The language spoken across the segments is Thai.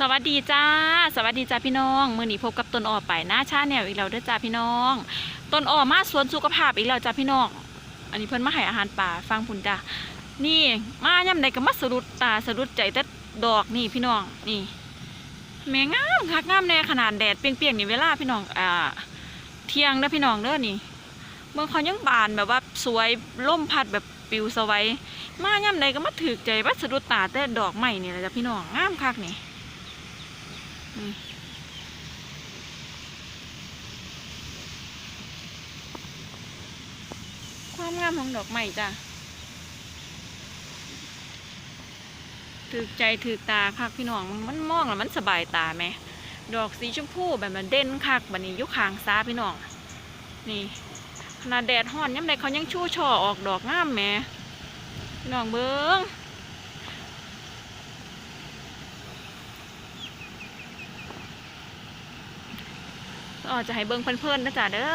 สวัสดีจ้า สวัสดีจ้าพี่น้อง มื่อนี้พบกับต้นอ้อไปหน้าชาแนวอีกแล้วเด้อจ้าพี่น้อง ต้นอ้อมาสวนสุขภาพอีกแล้วจ้าพี่น้อง อันนี้เพิ่นมาให้อาหารป่าฟังพุ่นจ้านี่มาย่ำใดก็มาสะดุดตาสะดุดใจแต่ดอกนี่พี่น้องนี่แม่งามคักงามแน่ขนาดแดดเปรียงๆนี่เวลาพี่น้องอ่าเที่ยงเด้อพี่น้องเด้อนี่เมื่อเขายังบานแบบว่าสวยล่มพัดแบบปิวสวัยมาย่ำใดก็มาถือใจว่าสะดุดตาแต่ดอกไม้นี่แหละจ้าพี่น้องงามคักนี่ ความงามของดอกไม้จ้ะถือใจถือตาคักพี่น้องมันมองแล้วมันสบายตาไหมดอกสีชมพูแบบมันเด่นคักบันนี้อยุคหางซ้าพี่น้อง นี่ขนาดแดดห้อนยังไงเขายังชูช่อออกดอกงามแหมพี่น้องเบิ้ง อ๋อจะให้เบิ่งเพลินๆนะจ๊ะเด้อ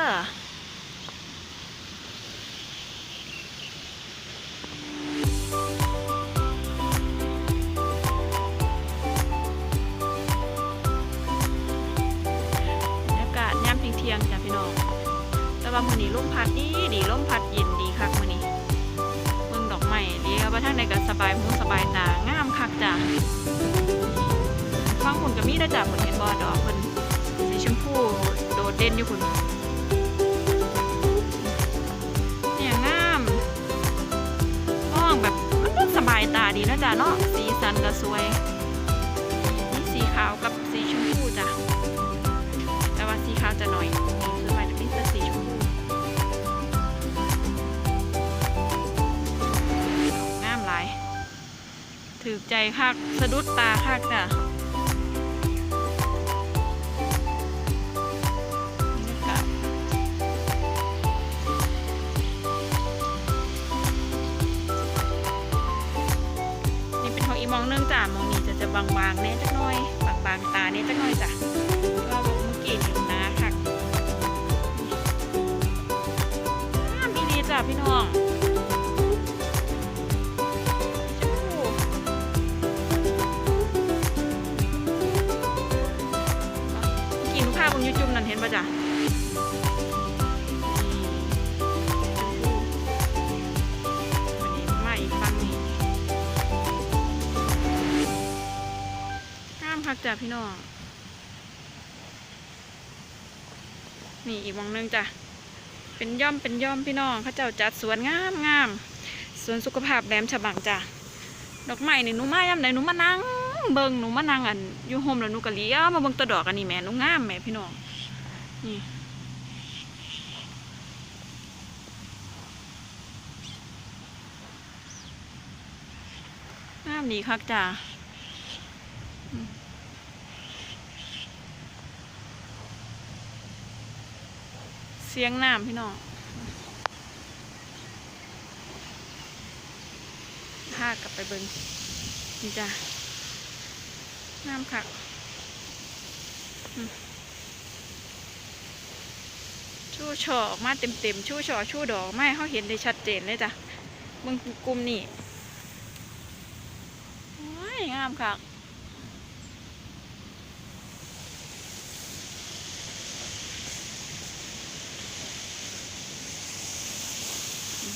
บรรยากาศยามเที่ยงจ้ะพี่น้อง แต่ว่ามือนี้ลมพัดดีดีลมพัดเย็นดีคักมือนี้เบิ่งดอกไม้เดียวว่าทางใดก็สบายหูสบายตางามคักจ้ะฟังหุ่นก็มีนะจ๊ะผลเห็นบ่ดอกเพิ่น ชมพูโดดเด่นอยู่คุณเนี่ยงามห้องแบบมันสบายตาดีนะจ๊ะเนาะสีสันก็สวยนี่สีขาวกับสีชมพูจ้ะแต่ว่าสีขาวจะหน่อยส่วนใหญ่จะเป็นสีชมพูงามหลายถือใจคักสะดุดตาคักจ้ะ บางๆเน่จักหน่อย บางๆตาเน่จักหน่อยจ้ะก็บอกเมื่อกี้นี่นะค่ะอ่ามีดีจ้ะพี่น้อง จ้ะพี่น้อง นี่อีกวงหนึงจ้ะ เป็นย่อมเป็นย่อมพี่น้องเขาเจ้าจัดสวนงามงามสวนสุขภาพแหลมฉบังจ้ะ ดอกไม้นี่หนูมาย่ำไหนหนูมานั่งเบิ่งหนูมานั่งอันอยู่โฮมแล้วหนูก็เลี้ยมาเบิ่งตัวดอกอันนี้แม่หนูงามแม่พี่น้อง นี่งามดีคักจ้ะ เสียงน้ำพี่น้องพากลับไปเบิงนี่จ้ะน้ำค่ะชูช่อออกมาเต็มๆ ชูช่อชูดอกไม้เขาเห็นได้ชัดเจนเลยจ้ะเบิงกลุ่มนี่ว้ายงามค่ะ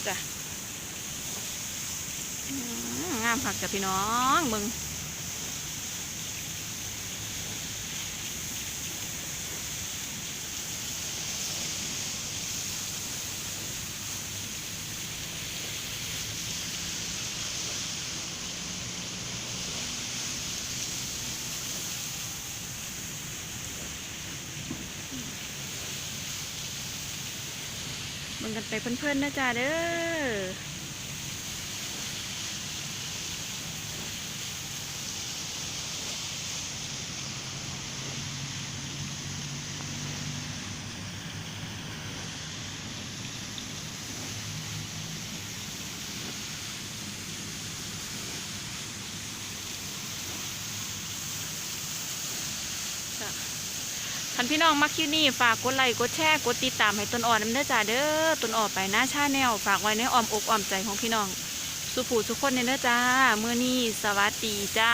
จ้ะงามผักจ้ะพี่น้องมึง มึงกันไปเพื่อนๆนะจ๊ะเด้อ คันพี่น้องมักคลิปนี้ฝากกดไลค์กดแชร์กดติดตามให้ต้นอ่อนน้ำเด้อจ้าเด้อต้นอ่อนไปหน้าชาแนลฝากไว้ในอ้อมอกอ้อมใจของพี่น้องสุผูสุคนเนี่ยเด้อจ้าเมื่อนี้สวัสดีจ้า